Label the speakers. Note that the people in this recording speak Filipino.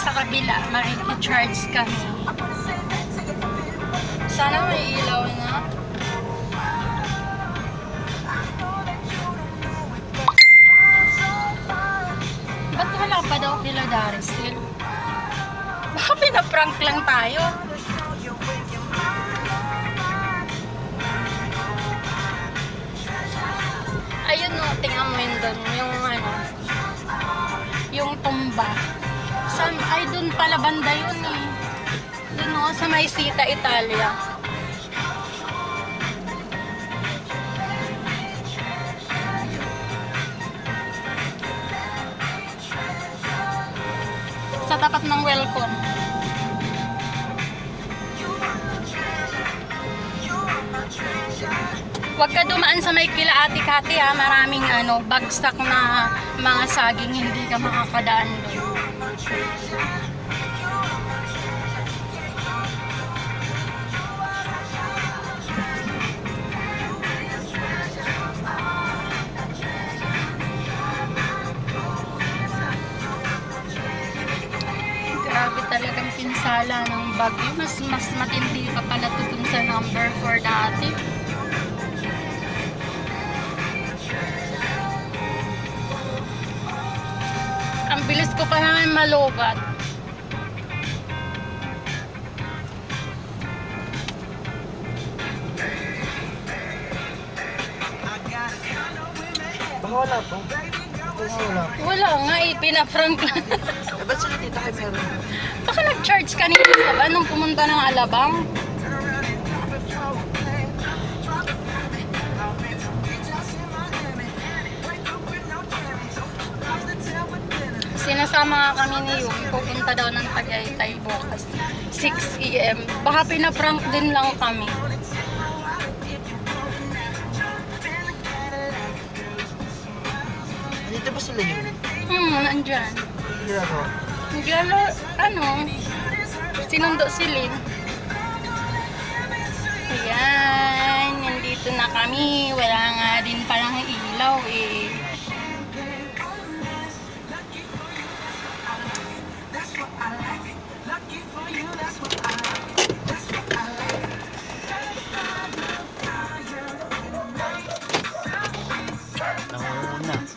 Speaker 1: sa kabila, makikicharge kami. Sana may ilaw na. Ba't wala pa daw kila Darcy? Baka pinaprank lang tayo. Ayun no, tingnan mo yun doon. Banda yun eh. Doon no, sa may Sita, Italia. Sa tapat ng welcome. Huwag ka dumaan sa may kila ate Kati ha. Maraming ano, bagsak na mga saging hindi ka makakadaan doon. Talagang pinsala ng bagyo. Mas, mas matindi pa pala to dun sa number 4 dati. Ang bilis ko pa naman malobat.
Speaker 2: Baka wala wala.
Speaker 1: Wala nga eh, pinaprank lang.
Speaker 2: Eh, ba't sila tita kay meron?
Speaker 1: Baka nag-charge kanina sa ba nung pumunta ng Alabang? Sinasama nga kami ni Yung, pupunta daw ng Tagaytay bukas. 6 a.m. Baka pinaprank din lang kami.
Speaker 2: Ba sila yun?
Speaker 1: Hmm, nandyan.
Speaker 2: Ginagawa?
Speaker 1: Gala, ano, sinundo si Lynn. Ayan, nandito na kami. Wala